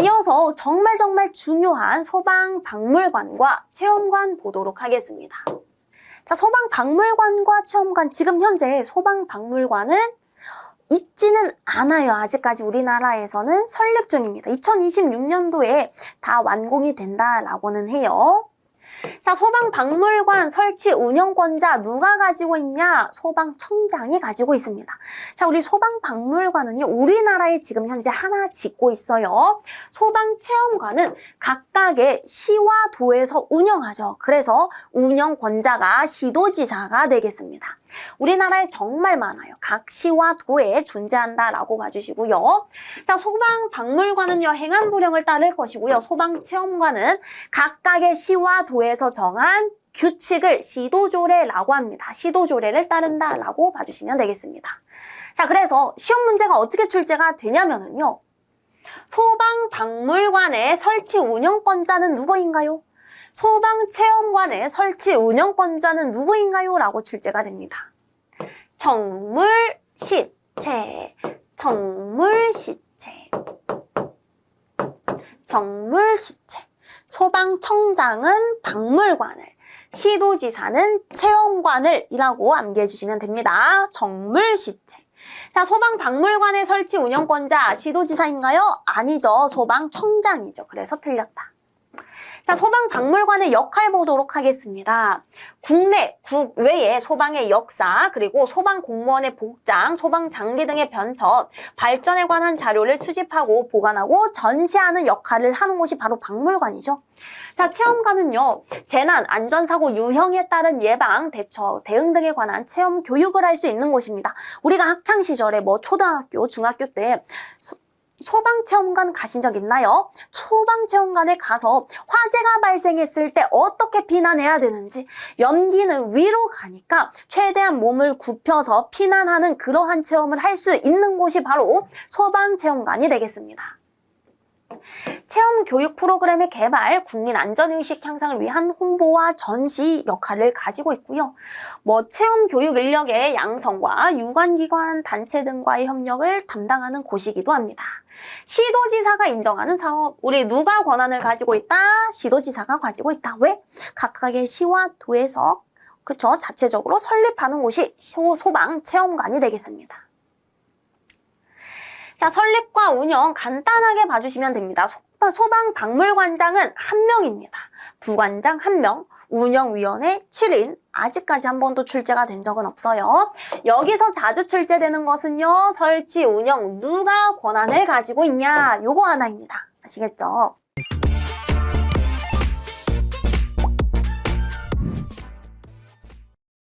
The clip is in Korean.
이어서 정말 정말 중요한 소방박물관과 체험관 보도록 하겠습니다. 자, 소방박물관과 체험관, 지금 현재 소방박물관은 있지는 않아요. 아직까지 우리나라에서는 설립 중입니다. 2026년도에 다 완공이 된다라고는 해요. 자, 소방박물관 설치 운영권자 누가 가지고 있냐? 소방청장이 가지고 있습니다. 자, 우리 소방박물관은요, 우리나라에 지금 현재 하나 짓고 있어요. 소방체험관은 각각의 시와 도에서 운영하죠. 그래서 운영권자가 시도지사가 되겠습니다. 우리나라에 정말 많아요. 각 시와 도에 존재한다라고 봐주시고요. 자, 소방박물관은요, 행안부령을 따를 것이고요. 소방체험관은 각각의 시와 도에서 정한 규칙을 시도조례라고 합니다. 시도조례를 따른다라고 봐주시면 되겠습니다. 자, 그래서 시험 문제가 어떻게 출제가 되냐면은요. 소방박물관의 설치 운영권자는 누구인가요? 소방체험관의 설치 운영권자는 누구인가요? 라고 출제가 됩니다. 정물 시체, 정물 시체, 정물 시체. 소방청장은 박물관을, 시도지사는 체험관을 이라고 암기해 주시면 됩니다. 정물 시체. 자, 소방박물관의 설치 운영권자 시도지사인가요? 아니죠. 소방청장이죠. 그래서 틀렸다. 자, 소방박물관의 역할 보도록 하겠습니다. 국내, 국외의 소방의 역사, 그리고 소방 공무원의 복장, 소방 장비 등의 변천, 발전에 관한 자료를 수집하고 보관하고 전시하는 역할을 하는 곳이 바로 박물관이죠. 자, 체험관은요, 재난, 안전사고 유형에 따른 예방, 대처, 대응 등에 관한 체험 교육을 할 수 있는 곳입니다. 우리가 학창시절에 뭐 초등학교, 중학교 때 소- 소방체험관 가신 적 있나요? 소방체험관에 가서 화재가 발생했을 때 어떻게 피난해야 되는지 연기는 위로 가니까 최대한 몸을 굽혀서 피난하는 그러한 체험을 할 수 있는 곳이 바로 소방체험관이 되겠습니다. 체험 교육 프로그램의 개발, 국민 안전의식 향상을 위한 홍보와 전시 역할을 가지고 있고요. 뭐 체험 교육 인력의 양성과 유관기관 단체 등과의 협력을 담당하는 곳이기도 합니다. 시도지사가 인정하는 사업, 우리 누가 권한을 가지고 있다? 시도지사가 가지고 있다. 왜? 각각의 시와 도에서 그쵸 자체적으로 설립하는 곳이 소- 소방 체험관이 되겠습니다. 자, 설립과 운영 간단하게 봐주시면 됩니다. 소- 소방박물관장은 한 명입니다. 부관장 한 명, 운영위원회 7인, 아직까지 한 번도 출제가 된 적은 없어요. 여기서 자주 출제되는 것은요, 설치, 운영, 누가 권한을 가지고 있냐, 요거 하나입니다. 아시겠죠?